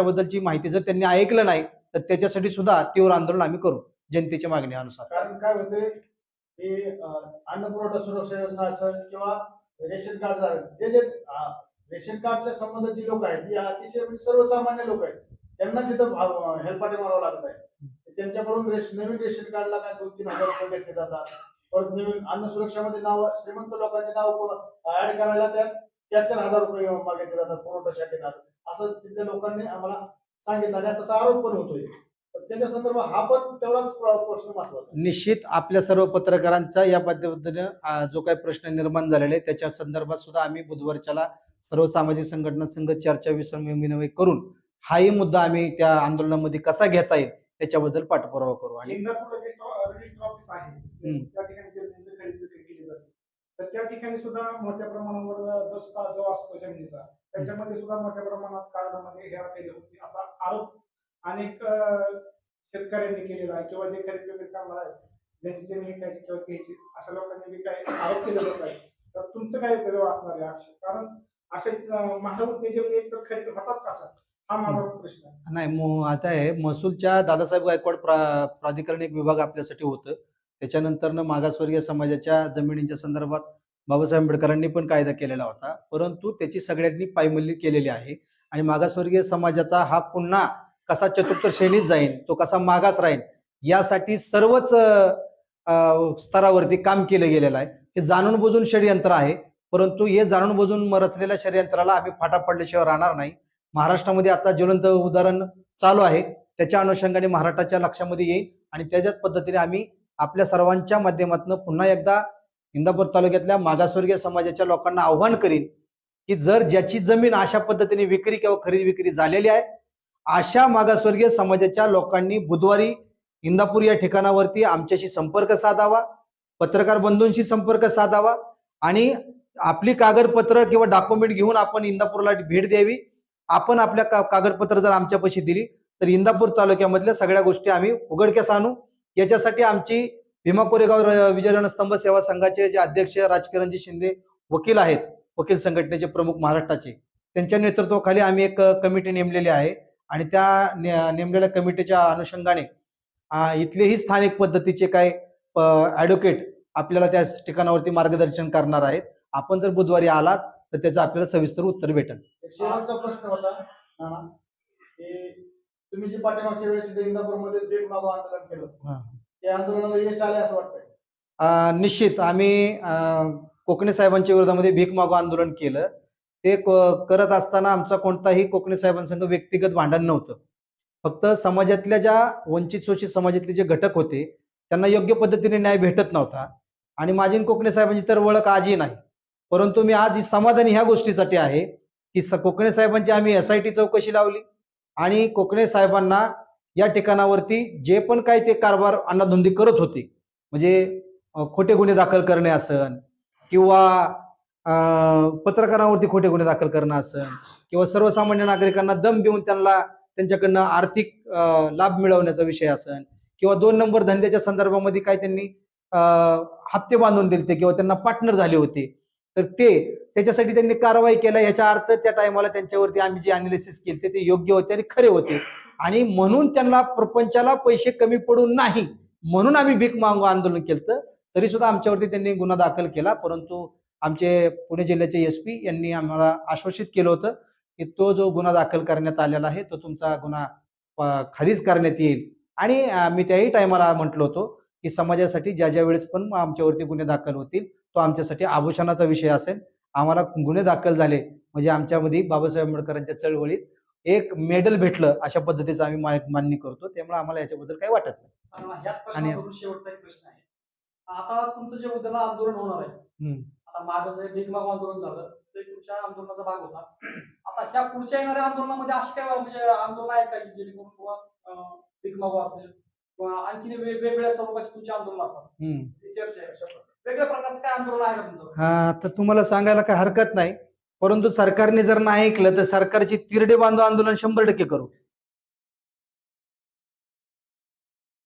त्याच्याबद्दलची माहिती जर त्यांनी ऐकलं नाही तर त्याच्यासाठी सुद्धा तीव्र आंदोलन आम्ही करू जनतेच्या मागणीनुसार कारण काय होते की अन्न पुरवठा सुरक्षा योजना असेल किंवा रेशन कार्ड जे जे रेशन कार्डच्या संबंधाची लोक आहेत ती अतिशय म्हणजे सर्वसामान्य लोक आहेत त्यांनाच इथं हेल्पाटे मारावं लागत आहे. त्यांच्याकडून नवीन रेशन कार्डला काय दोन तीन हजार रुपये घेतले जातात परत नवीन अन्न सुरक्षामध्ये नाव श्रीमंत लोकांचे नाव ऍड करायला त्या चार चार हजार रुपये मागितले जातात पुरवठा शाखेला असं तिथल्या लोकांनी आम्हाला सांगितलं आणि तसा आरोप पण होतोय. त्याच्या संदर्भात हा पण तेवढाच प्र- प्रश्न महत्त्वाचा. निश्चित आपल्या सर्व पत्रकारांचा या पद्धतीने अं, जो काही प्रश्न निर्माण झालेला आहे त्याच्या संदर्भात सुद्धा आम्ही बुधवारच्याला सर्व सामाजिक संघटना संघ चर्चा विनवय करून हाही मुद्दा आम्ही त्या आंदोलनामध्ये कसा घेता येईल त्याच्याबद्दल पाठपुरावा करू. आणि तर त्या ठिकाणी सुद्धा मोठ्या प्रमाणावर जो जो असतो जमिनीचा त्याच्यामध्ये सुद्धा मोठ्या प्रमाणात कागदामध्ये हेरा केली होती असा आरोप अनेक शेतकऱ्यांनी केलेला आहे किंवा जे खरेदी करणार आहेत ज्यांची जमीन विकायची किंवा घ्यायची अशा लोकांनी बी काही आरोप केले जात आहे तर तुमचं काय त्याच्यावर असणार आहे आक्षेप कारण असे महाराष्ट्र जमीन एक तर खरेदी होतात कसं हा माझा प्रश्न आहे. नाही मो- आता आहे महसूलच्या दादासाहेब गायकवाड प्रा प्राधिकरण एक विभाग आपल्यासाठी होतं. त्याच्यानंतरनं मागासवर्गीय समाजाच्या जमिनींच्या संदर्भात बाबासाहेब आंबेडकरांनी पण कायदा केलेला होता. परंतु त्याची सगळ्यांनी पायमल्ली केलेली आहे आणि मागासवर्गीय समाजाचा हा पुन्हा कसा चतुर्थ श्रेणीत जाईल तो कसा मागास राहील यासाठी सर्वच स्तरावरती काम केलं गेलेलं आहे. हे जाणून बुजून षडयंत्र आहे. परंतु हे जाणून बुजून रचलेल्या षडयंत्राला आम्ही फाटा पडल्याशिवाय राहणार नाही. महाराष्ट्रामध्ये आता ज्वलंत उदाहरण चालू आहे. त्याच्या अनुषंगाने महाराष्ट्राच्या लक्षामध्ये येईल आणि त्याच्याच पद्धतीने आम्ही आपल्या सर्वांच्या माध्यमातून पुन्हा एकदा इंदापूर तालुक्यातल्या मागासवर्गीय समाजाच्या लोकांना आव्हान करीन की जर ज्याची जमीन अशा पद्धतीने विक्री किंवा खरेदी विक्री झालेली आहे अशा मागासवर्गीय समाजाच्या लोकांनी बुधवारी इंदापूर या ठिकाणावरती आमच्याशी संपर्क साधावा पत्रकार बंधूंशी संपर्क साधावा आणि आपली कागदपत्र किंवा डॉक्युमेंट घेऊन आपण इंदापूरला भेट द्यावी. आपण आपल्या का- कागदपत्र जर आमच्यापाशी दिली तर इंदापूर तालुक्यामधल्या सगळ्या गोष्टी आम्ही उघडक्यास आणू. याच्यासाठी आमची भीमा कोरेगाव विजय रणस्तंभ सेवा संघाचे जे अध्यक्ष राजकिरणजी शिंदे वकील आहेत वकील संघटनेचे प्रमुख महाराष्ट्राचे त्यांच्या नेतृत्वाखाली आम्ही एक कमिटी नेमलेली आहे. आणि त्या नेमलेल्या कमिटीच्या अनुषंगाने इथलेही स्थानिक पद्धतीचे काय ऍडव्होकेट आपल्याला त्या ठिकाणावरती मार्गदर्शन करणार आहेत. आपण जर बुधवारी आलात तर त्याचं आपल्याला सविस्तर उत्तर भेटेल. शेवटचा प्रश्न होता. तुम्ही जे पाठीमागच्या वेळेस इथे इंदापूरमध्ये देख मागो आंदोलन केलं. हा. त्या आंदोलनाला यश आले असं वाटतंय. अ, निश्चित. आम्ही अ, कोकणे साहेबांच्या विरोधामध्ये भीक मागो आंदोलन केलं. ते क- करत असताना आमचा कोणताही कोकणे साहेबांसंग व्यक्तिगत भांडण नव्हतं. फक्त समाजातल्या ज्या वंचित शोषित समाजातले जे घटक होते त्यांना योग्य पद्धतीने न्याय भेटत नव्हता. आणि माझी आणि कोकणे साहेबांची तर ओळख आजही नाही. परंतु मी आज समाधानी ह्या गोष्टीसाठी आहे की स कोकणे साहेबांची आम्ही एस आय टी चौकशी लावली. आणि कोकणे साहेबांना या ठिकाणावरती जे पण काही ते कारभार अन्नाधुंदी करत होते म्हणजे खोटे गुन्हे दाखल करणे असन किंवा पत्रकारांवरती खोटे गुन्हे दाखल करणं असन किंवा सर्वसामान्य नागरिकांना दम देऊन त्यांना त्यांच्याकडनं आर्थिक लाभ मिळवण्याचा विषय असन किंवा दोन नंबर धंद्याच्या संदर्भामध्ये काय त्यांनी हप्ते बांधून दिले किंवा त्यांना पार्टनर झाले होते तर ते त्याच्यासाठी त्यांनी कारवाई केल्या ह्याच्या अर्थ त्या टायमाला त्यांच्यावरती आम्ही जे अनालिसिस केले ते योग्य होते आणि खरे होते. आणि म्हणून त्यांना प्रपंचाला पैसे कमी पडू नाही म्हणून आम्ही भीक मागू आंदोलन केलं तरी सुद्धा आमच्यावरती त्यांनी गुन्हा दाखल केला परंतु आमचे पुणे जिल्ह्याचे एस पी यांनी आम्हाला आश्वासित केलं होतं की तो जो गुन्हा दाखल करण्यात आलेला आहे तो तुमचा गुन्हा खारीज खारिज करण्यात येईल. आणि मी त्याही टायमाला म्हटलं होतो की समाजासाठी ज्या ज्या वेळेस पण आमच्यावरती गुन्हे दाखल होतील तो आमच्यासाठी आभूषणाचा विषय असेल. आम्हाला गुन्हे दाखल झाले म्हणजे आमच्यामध्ये बाबासाहेब आंबेडकरांच्या चळवळीत एक मेडल भेटलं अशा पद्धतीचं आम्ही मान्य करतो. त्यामुळे आम्हाला याच्याबद्दल काही वाटत नाही. आणि शेवटचा एक प्रश्न आहे. आता तुमचं जे उद्याला आंदोलन होणार आहे. आता मागं जे भीक मागू आंदोलन झालं ते तुमच्या आंदोलनाचा भाग होता. आता ह्या पुढच्या येणाऱ्या आंदोलनामध्ये अशी काय म्हणजे आंदोलन आहेत का की जेणेकरून किंवा अं, भीक मागू असेल किंवा आणखी वेगवेगळ्या स्वरूपाची तुमची आंदोलन असतात? चर्चा आहे. वेगळ्या प्रकारचं काय आंदोलन आहे का तुमचं? हा तर तुम्हाला सांगायला काही हरकत नाही. परंतु सरकारने जर नाही ऐकलं तर सरकारची तिरडे बांधव आंदोलन शंभर टक्के करू.